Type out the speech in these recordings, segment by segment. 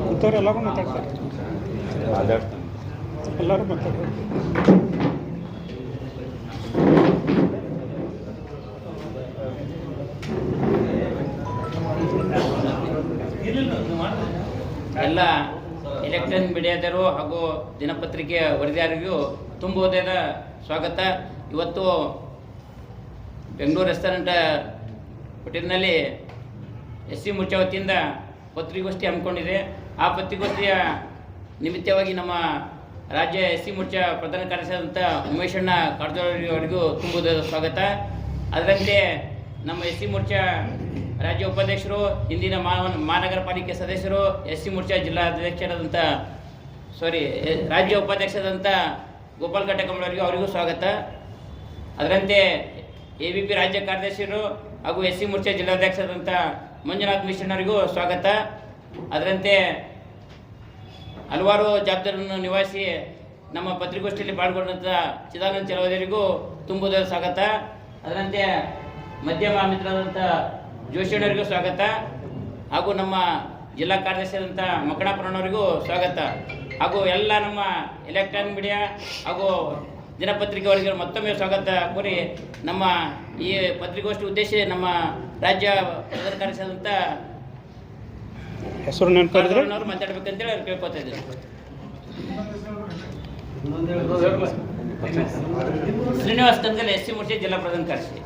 ಕೂತವ್ರು ಎಲ್ಲರೂ ಮಾತಾಡ್ತಾರೆ ಎಲ್ಲರೂ ಮಾತಾಡ್ತಾರೆ ಎಲ್ಲ ಎಲೆಕ್ಟ್ರಾನಿಕ್ ಮೀಡಿಯಾದರು ಹಾಗೂ ದಿನಪತ್ರಿಕೆ ವರದಿಯಾರಿಗೂ ತುಂಬ ಸ್ವಾಗತ. ಇವತ್ತು ಬೆಂಗಳೂರು ರೆಸ್ಟೋರೆಂಟ್ ಹೋಟೆಲ್ನಲ್ಲಿ ಎಸ್ ಸಿ ಮುರ್ಚಾ ವತಿಯಿಂದ ಪತ್ರಿಕೋಷ್ಠಿ ಹಮ್ಮಿಕೊಂಡಿದೆ. ಆ ಪತ್ರಿಕೋಷ್ಠಿಯ ನಿಮಿತ್ತವಾಗಿ ನಮ್ಮ ರಾಜ್ಯ ಎಸ್ ಸಿ ಮೋರ್ಚಾ ಪ್ರಧಾನ ಕಾರ್ಯದರ್ಶಿಯಾದಂಥ ಉಮೇಶಣ್ಣ ಕಾರಜೋಳ ಅವರಿಗೂ ತುಂಬೋದೇ ಸ್ವಾಗತ. ಅದರಂತೆ ನಮ್ಮ ಎಸ್ ಸಿ ಮೋರ್ಚಾ ರಾಜ್ಯ ಉಪಾಧ್ಯಕ್ಷರು, ಹಿಂದಿನ ಮಹಾನಗರ ಪಾಲಿಕೆ ಸದಸ್ಯರು ಎಸ್ ಸಿ ಮೋರ್ಚಾ ಜಿಲ್ಲಾಧ್ಯಕ್ಷರಾದಂಥ ಸಾರಿ ರಾಜ್ಯ ಉಪಾಧ್ಯಕ್ಷರಾದಂಥ ಗೋಪಾಲ್ ಕಟ್ಟಕಂಬಳ ಅವರಿಗೂ ಸ್ವಾಗತ. ಅದರಂತೆ ಎ ಬಿ ಪಿ ರಾಜ್ಯ ಕಾರ್ಯದರ್ಶಿಯರು ಹಾಗೂ ಎಸ್ ಸಿ ಮೋರ್ಚಾ ಜಿಲ್ಲಾಧ್ಯಕ್ಷರಾದಂಥ ಮಂಜುನಾಥ್ ಮಿಶ್ರನವರಿಗೂ ಸ್ವಾಗತ. ಅದರಂತೆ ಹಲವಾರು ಜವಾಬ್ದಾರಿಯನ್ನು ನಿವಾಸಿ ನಮ್ಮ ಪತ್ರಿಕೋಷ್ಠಿಯಲ್ಲಿ ಪಾಲ್ಗೊಂಡಂಥ ಚಿದಾನಂದ ಚಲವರಿಗೂ ತುಂಬುದ ಸ್ವಾಗತ. ಅದರಂತೆ ಮಧ್ಯಮ ಮಿತ್ರರಾದಂಥ ಜೋಶಿಯಣ್ಣವರಿಗೂ ಸ್ವಾಗತ. ಹಾಗೂ ನಮ್ಮ ಜಿಲ್ಲಾ ಕಾರ್ಯದರ್ಶಿಯಾದಂಥ ಮಕ್ಕಣಪ್ಪನವರಿಗೂ ಸ್ವಾಗತ. ಹಾಗೂ ಎಲ್ಲ ನಮ್ಮ ಎಲೆಕ್ಟ್ರಾನಿಕ್ ಮೀಡಿಯಾ ಹಾಗೂ ದಿನಪತ್ರಿಕೆ ಅವರಿಗೆ ಮತ್ತೊಮ್ಮೆ ಸ್ವಾಗತ ಕೋರಿ ನಮ್ಮ ಈ ಪತ್ರಿಕೋಷ್ಠಿ ಉದ್ದೇಶ ನಮ್ಮ ರಾಜ್ಯ ಪ್ರಧಾನ ಕಾರ್ಯದರ್ಶಿಯಾದಂಥ ಹೆಸರು ನೆನಪು ಮಾತಾಡ್ಬೇಕಂತೇಳಿ ಅವ್ರು ಕೇಳ್ಕೊತಾ ಇದ್ದಾರೆ. ಶ್ರೀನಿವಾಸ್ ಕಂದಲ್ ಎಸ್ ಸಿ ಮೂರ್ತಿ ಜಿಲ್ಲಾ ಪ್ರಧಾನ ಕಾರ್ಯದರ್ಶಿ.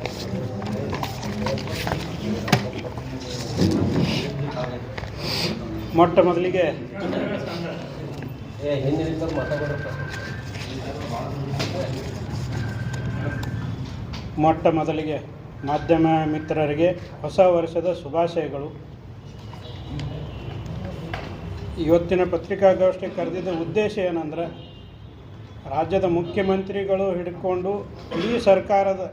ಮೊಟ್ಟ ಮೊದಲಿಗೆ. ಮೊಟ್ಟ ಮೊದಲಿಗೆ ಮಾಧ್ಯಮ ಮಿತ್ರರಿಗೆ ಹೊಸ ವರ್ಷದ ಶುಭಾಶಯಗಳು. ಇವತ್ತಿನ ಪತ್ರಿಕಾಗೋಷ್ಠಿ ಕರೆದಿದ್ದ ಉದ್ದೇಶ ಏನಂದ್ರೆ ರಾಜ್ಯದ ಮುಖ್ಯಮಂತ್ರಿಗಳು ಹಿಡ್ಕೊಂಡು ಇಡೀ ಸರ್ಕಾರದ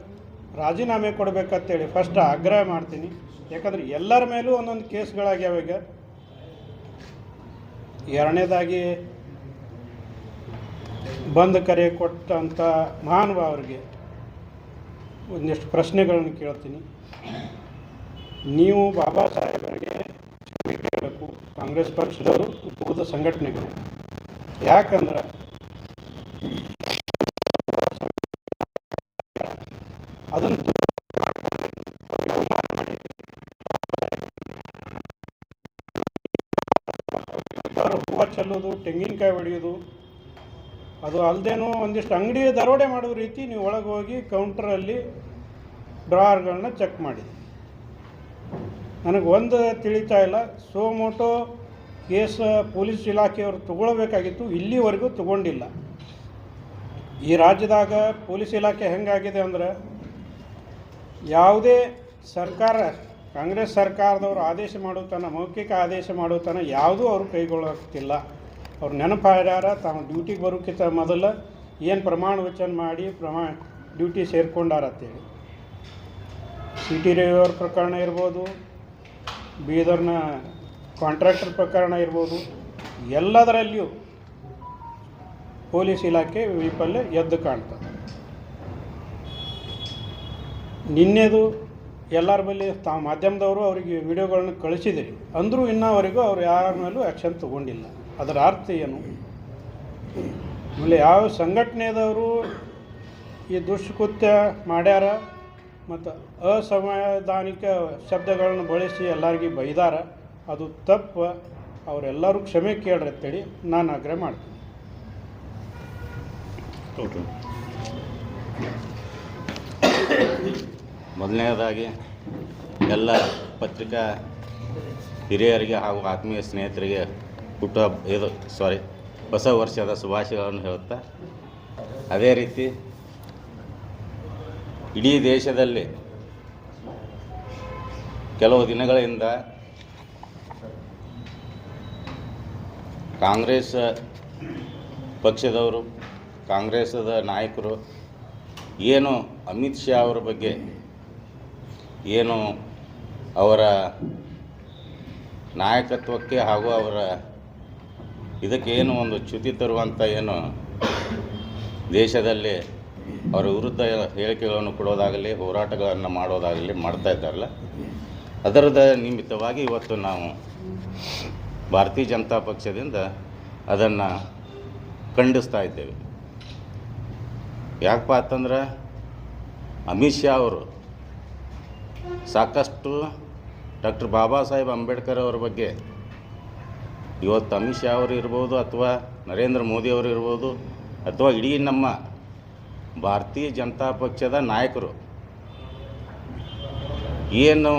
ರಾಜೀನಾಮೆ ಕೊಡಬೇಕಂತೇಳಿ ಫಸ್ಟ್ ಆಗ್ರಹ ಮಾಡ್ತೀನಿ. ಯಾಕಂದರೆ ಎಲ್ಲರ ಮೇಲೂ ಒಂದೊಂದು ಕೇಸ್ಗಳಾಗ್ಯಾವ ಈಗ. ಎರಡನೇದಾಗಿ ಬಂದ್ ಕರೆ ಕೊಟ್ಟಂಥ ಮಹಾನುಭಾವರಿಗೆ ಒಂದಿಷ್ಟು ಪ್ರಶ್ನೆಗಳನ್ನು ಕೇಳ್ತೀನಿ. ನೀವು ಬಾಬಾ ಸಾಹೇಬರಿಗೆ ಕೇಳಬೇಕು. ಕಾಂಗ್ರೆಸ್ ಪಕ್ಷದವರು ಸಂಘಟನೆಗಳು. ಯಾಕಂದ್ರೆ ಹೂವು ಚೆಲ್ಲೋದು, ತೆಂಗಿನಕಾಯಿ ಹೊಡೆಯೋದು ಅದು ಅಲ್ಲದೇನೂ ಒಂದಿಷ್ಟು ಅಂಗಡಿ ದರೋಡೆ ಮಾಡೋ ರೀತಿ ನೀವು ಒಳಗೆ ಹೋಗಿ ಕೌಂಟ್ರಲ್ಲಿ ಡ್ರಾರ್ಗಳನ್ನ ಚೆಕ್ ಮಾಡಿ. ನನಗೆ ಒಂದು ತಿಳಿತಾ ಇಲ್ಲ. ಸೋಮೋಟೋ ಕೇಸ್ ಪೊಲೀಸ್ ಇಲಾಖೆಯವರು ತಗೊಳ್ಬೇಕಾಗಿತ್ತು, ಇಲ್ಲಿವರೆಗೂ ತಗೊಂಡಿಲ್ಲ. ಈ ರಾಜ್ಯದಾಗ ಪೊಲೀಸ್ ಇಲಾಖೆ ಹೆಂಗಾಗಿದೆ ಅಂದ್ರೆ, ಯಾವುದೇ ಸರ್ಕಾರ ಕಾಂಗ್ರೆಸ್ ಸರ್ಕಾರದವರು ಆದೇಶ ಮಾಡೋ ಮೌಖಿಕ ಆದೇಶ ಮಾಡೋ ತನ ಯಾವುದೂ ಅವರು ಕೈಗೊಳ್ಳೋಕ್ತಿಲ್ಲ ಅವ್ರು ನೆನಪಾರ್ಯಾರ ತಾವು ಡ್ಯೂಟಿಗೆ ಬರೋಕ್ಕಿಂತ ಮೊದಲು ಏನು ಪ್ರಮಾಣ ವಚನ ಮಾಡಿ ಪ್ರಮಾಣ ಡ್ಯೂಟಿ ಸೇರ್ಕೊಂಡಾರತ್ತೇಳಿ ಸಿ ಟಿ ರವಿಯವ್ರ ಪ್ರಕರಣ ಇರ್ಬೋದು, ಬೀದರ್ನ ಕಾಂಟ್ರಾಕ್ಟರ್ ಪ್ರಕರಣ ಇರ್ಬೋದು, ಎಲ್ಲದರಲ್ಲಿಯೂ ಪೊಲೀಸ್ ಇಲಾಖೆ ವೈಫಲ್ಯ ಎದ್ದು ಕಾಣ್ತದೆ. ನಿನ್ನೆದು ಎಲ್ಲರ ಬಳಿ ತಾವು ಮಾಧ್ಯಮದವರು ಅವರಿಗೆ ವಿಡಿಯೋಗಳನ್ನ ಕಳಿಸಿದಿರಿ. ಅಂದರೂ ಇನ್ನವರೆಗೂ ಅವ್ರು ಯಾರ ಮೇಲೂ ಆ್ಯಕ್ಷನ್ ತಗೊಂಡಿಲ್ಲ. ಅದರ ಅರ್ಥ ಏನು? ಆಮೇಲೆ ಯಾವ ಸಂಘಟನೆದವರು ಈ ದುಷ್ಕೃತ್ಯ ಮಾಡ್ಯಾರ ಮತ್ತು ಅಸಂವಿಧಾನಿಕ ಶಬ್ದಗಳನ್ನು ಬಳಸಿ ಎಲ್ಲರಿಗೆ ಬೈದಾರ, ಅದು ತಪ್ಪು. ಅವರೆಲ್ಲರೂ ಕ್ಷಮೆ ಕೇಳ್ರಿ ಅಂತೇಳಿ ನಾನು ಆಗ್ರಹ ಮಾಡ್ತೀನಿ. ಮೊದಲನೇದಾಗಿ ಎಲ್ಲ ಪತ್ರಿಕಾ ಹಿರಿಯರಿಗೆ ಹಾಗೂ ಆತ್ಮೀಯ ಸ್ನೇಹಿತರಿಗೆ ಹುಟ್ಟು ಇದು ಸಾರಿ ಹೊಸ ವರ್ಷದ ಶುಭಾಶಯಗಳನ್ನು ಹೇಳುತ್ತಾ, ಅದೇ ರೀತಿ ಇಡೀ ದೇಶದಲ್ಲಿ ಕೆಲವು ದಿನಗಳಿಂದ ಕಾಂಗ್ರೆಸ್ ಪಕ್ಷದವರು, ಕಾಂಗ್ರೆಸ್ದ ನಾಯಕರು ಏನು ಅಮಿತ್ ಶಾ ಅವರ ಬಗ್ಗೆ ಏನು ಅವರ ನಾಯಕತ್ವಕ್ಕೆ ಹಾಗೂ ಅವರ ಇದಕ್ಕೆ ಏನು ಒಂದು ಚ್ಯುತಿ ತರುವಂಥ ಏನು ದೇಶದಲ್ಲಿ ಅವರ ವಿರುದ್ಧ ಹೇಳಿಕೆಗಳನ್ನು ಕೊಡೋದಾಗಲಿ, ಹೋರಾಟಗಳನ್ನು ಮಾಡೋದಾಗಲಿ ಮಾಡ್ತಾ ಇದ್ದಾರಲ್ಲ, ಅದರದ ನಿಮಿತ್ತವಾಗಿ ಇವತ್ತು ನಾವು ಭಾರತೀಯ ಜನತಾ ಪಕ್ಷದಿಂದ ಅದನ್ನು ಖಂಡಿಸ್ತಾ ಇದ್ದೇವೆ. ಯಾಕಪ್ಪ ಅಂತಂದ್ರೆ ಅಮಿತ್ ಶಾ ಅವರು ಸಾಕಷ್ಟು ಡಾಕ್ಟರ್ ಬಾಬಾ ಸಾಹೇಬ್ ಅಂಬೇಡ್ಕರ್ ಅವರ ಬಗ್ಗೆ ಇವತ್ತು ಅಮಿತ್ ಶಾ ಅವರು ಇರ್ಬೋದು ಅಥವಾ ನರೇಂದ್ರ ಮೋದಿ ಅವರು ಇರ್ಬೋದು ಅಥವಾ ಇಡೀ ನಮ್ಮ ಭಾರತೀಯ ಜನತಾ ಪಕ್ಷದ ನಾಯಕರು, ಏನು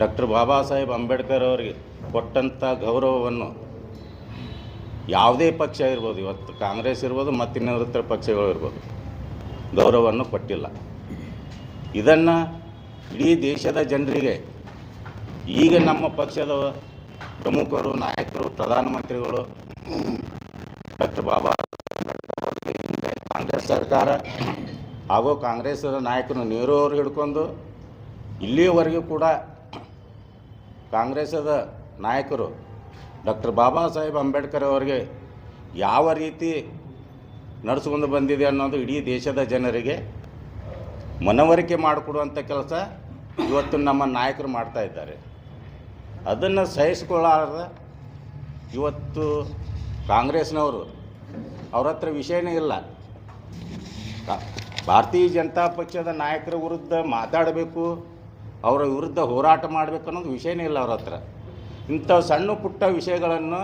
ಡಾಕ್ಟರ್ ಬಾಬಾ ಸಾಹೇಬ್ ಅಂಬೇಡ್ಕರ್ ಅವರಿಗೆ ಕೊಟ್ಟಂಥ ಗೌರವವನ್ನು ಯಾವುದೇ ಪಕ್ಷ ಇರ್ಬೋದು, ಇವತ್ತು ಕಾಂಗ್ರೆಸ್ ಇರ್ಬೋದು ಮತ್ತು ಇನ್ನಿತರ ಪಕ್ಷಗಳು ಇರ್ಬೋದು, ಗೌರವವನ್ನು ಕೊಟ್ಟಿಲ್ಲ. ಇದನ್ನು ಇಡೀ ದೇಶದ ಜನರಿಗೆ, ಈಗ ನಮ್ಮ ಪಕ್ಷದ ಪ್ರಮುಖರು, ನಾಯಕರು, ಪ್ರಧಾನಮಂತ್ರಿಗಳು, ಡಾಕ್ಟರ್ ಬಾಬಾ ಕಾಂಗ್ರೆಸ್ ಸರ್ಕಾರ ಹಾಗೂ ಕಾಂಗ್ರೆಸ್ನ ನಾಯಕರು ಅವರು ಹಿಡ್ಕೊಂಡು ಇಲ್ಲಿಯವರೆಗೂ ಕೂಡ ಕಾಂಗ್ರೆಸದ ನಾಯಕರು ಡಾಕ್ಟರ್ ಬಾಬಾ ಸಾಹೇಬ್ ಅಂಬೇಡ್ಕರ್ ಅವರಿಗೆ ಯಾವ ರೀತಿ ನಡೆಸ್ಕೊಂಡು ಬಂದಿದೆ ಅನ್ನೋದು ಇಡೀ ದೇಶದ ಜನರಿಗೆ ಮನವರಿಕೆ ಮಾಡಿಕೊಡುವಂಥ ಕೆಲಸ ಇವತ್ತು ನಮ್ಮ ನಾಯಕರು ಮಾಡ್ತಾ ಇದ್ದಾರೆ. ಅದನ್ನು ಸಹಿಸ್ಕೊಳ್ಳಾರ್ದ ಇವತ್ತು ಕಾಂಗ್ರೆಸ್ನವರು, ಅವ್ರ ಹತ್ರ ವಿಷಯನೇ ಇಲ್ಲ. ಭಾರತೀಯ ಜನತಾ ಪಕ್ಷದ ನಾಯಕರ ವಿರುದ್ಧ ಮಾತಾಡಬೇಕು, ಅವರ ವಿರುದ್ಧ ಹೋರಾಟ ಮಾಡಬೇಕು ಅನ್ನೋದು ವಿಷಯನೇ ಇಲ್ಲ ಅವ್ರ ಹತ್ರ. ಇಂಥ ಸಣ್ಣ ಪುಟ್ಟ ವಿಷಯಗಳನ್ನು